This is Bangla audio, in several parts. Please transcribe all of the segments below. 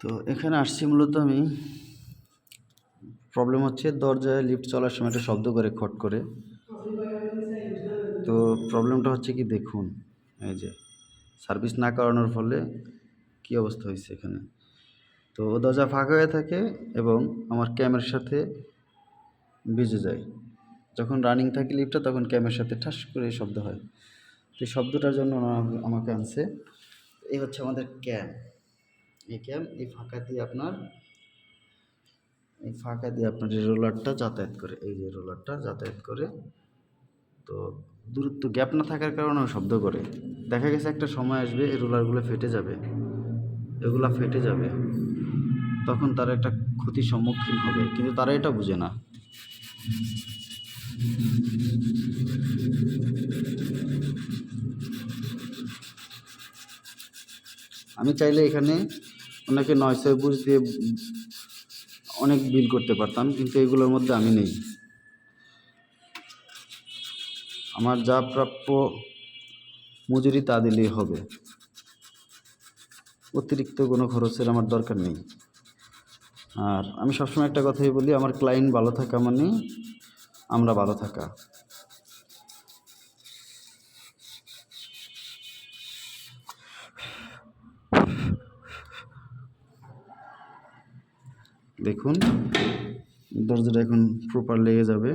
তো এখানে আসছি মূলত আমি। প্রবলেম হচ্ছে দরজায় লিফট চলার সময় একটা শব্দ করে, খট করে। তো প্রবলেমটা হচ্ছে কি, দেখুন, এই যে সার্ভিস না করানোর ফলে কি অবস্থা হয়েছে এখানে। তো দরজা ফাঁকা হয়ে থাকে এবং আমার ক্যামেরার সাথে ভিজে যায়। যখন রানিং থাকে লিফটটা তখন ক্যামেরার সাথে ঠাস করে শব্দ হয়। তো এই শব্দটার জন্য আমাকে আনছে। এই হচ্ছে আমাদের ক্যাম ক্যাম এই ফাঁকা দিয়ে আপনার, এই ফাঁকা দিয়ে আপনার এই রোলারটা যাতায়াত করে, এই যে রোলারটা যাতায়াত করে, তো দূরত্ব গ্যাপ না থাকার কারণেও শব্দ করে। দেখা গেছে একটা সময় আসবে এই রোলারগুলো ফেটে যাবে, এগুলো ফেটে যাবে, তখন তারা একটা ক্ষতির সম্মুখীন হবে, কিন্তু তারা এটা বুঝে না। আমি চাইলে এখানে ওনাকে নয়শো বুঝ দিয়ে অনেক বিল করতে পারতাম, কিন্তু এগুলোর মধ্যে আমি নেই। আমার যা প্রাপ্য মজুরি তা দিলেই হবে। অতিরিক্ত কোনো খরচের আমার দরকার নেই। আর আমি সবসময় একটা কথাই বলি, আমার ক্লায়েন্ট ভালো থাকা মানে আমরা ভালো থাকা। দেখুন, দরজাটা এখন প্রপার লেগে যাবে।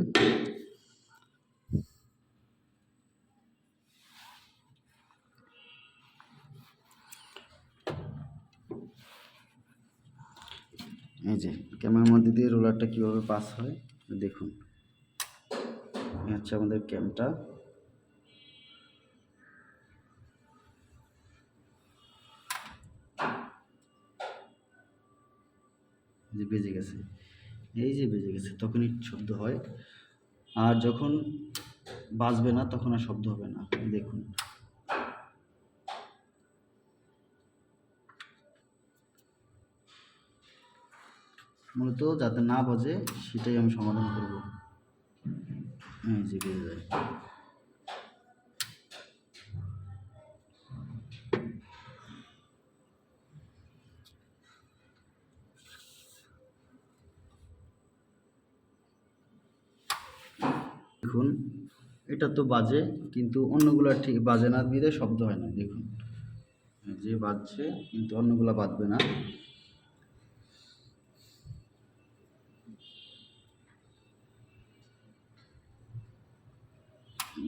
এই যে, ক্যামেরার মধ্যে দিয়ে রোলারটা কীভাবে পাস হয়, দেখুন। হচ্ছে আমাদের ক্যামটা। যে বেজে গেছে। এই যে বেজে গেছে, তখনই শব্দ হয়। আর যখন বাজবে না, তখন আর শব্দ হবে না। দেখুন। মূলত যাতে না বাজে, সেটাই আমি সমাধান করব। এই যে বেজে যায়। দেখুন, এটা তো বাজে, কিন্তু অন্যগুলো ঠিক, বাজে না দিলে শব্দ হয় না, দেখুন। যে বাজছে, কিন্তু অন্যগুলো বাজবে না।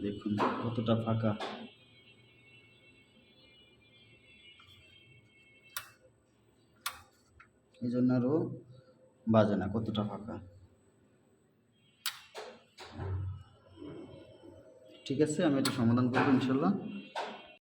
দেখুন, কতটা ফাঁকা। এই জন্য আরও বাজে না, কতটা ফাঁকা। ঠিক আছে আমি এটা সমাধান করব ইনশাল্লাহ।